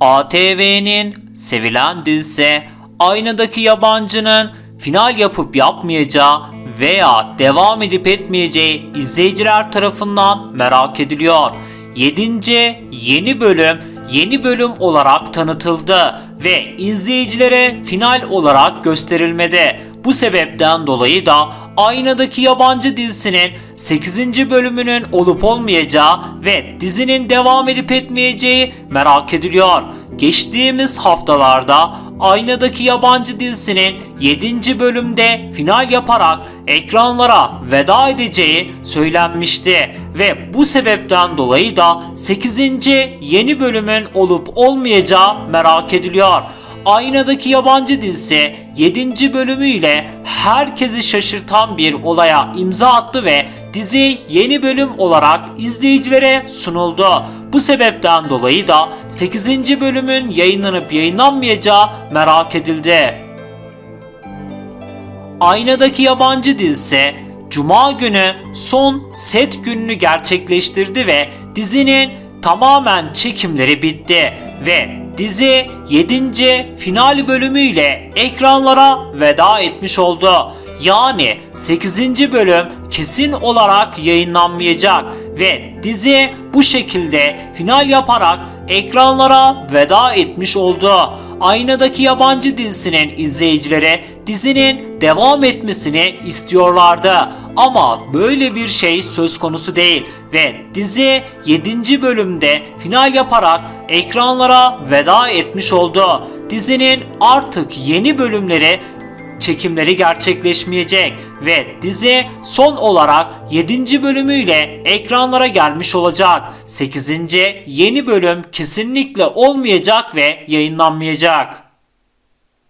ATV'nin sevilen dizisi Aynadaki Yabancı'nın final yapıp yapmayacağı veya devam edip etmeyeceği izleyiciler tarafından merak ediliyor. 7. yeni bölüm yeni bölüm olarak tanıtıldı ve izleyicilere final olarak gösterilmedi. Bu sebepten dolayı da Aynadaki Yabancı dizisinin 8. bölümünün olup olmayacağı ve dizinin devam edip etmeyeceği merak ediliyor. Geçtiğimiz haftalarda Aynadaki Yabancı dizisinin 7. bölümde final yaparak ekranlara veda edeceği söylenmişti ve bu sebepten dolayı da 8. yeni bölümün olup olmayacağı merak ediliyor. Aynadaki Yabancı dizisi 7. bölümüyle herkesi şaşırtan bir olaya imza attı ve dizi yeni bölüm olarak izleyicilere sunuldu. Bu sebepten dolayı da 8. bölümün yayınlanıp yayınlanmayacağı merak edildi. Aynadaki Yabancı dizisi Cuma günü son set gününü gerçekleştirdi ve dizinin tamamen çekimleri bitti ve dizi 7. final bölümüyle ekranlara veda etmiş oldu. Yani 8. bölüm kesin olarak yayınlanmayacak ve dizi bu şekilde final yaparak ekranlara veda etmiş oldu. Aynadaki Yabancı dizisinin izleyicileri dizinin devam etmesini istiyorlardı. Ama böyle bir şey söz konusu değil ve dizi 7. bölümde final yaparak ekranlara veda etmiş oldu. Dizinin artık yeni bölümleri çekimleri gerçekleşmeyecek ve dizi son olarak 7. bölümüyle ekranlara gelmiş olacak. 8. yeni bölüm kesinlikle olmayacak ve yayınlanmayacak.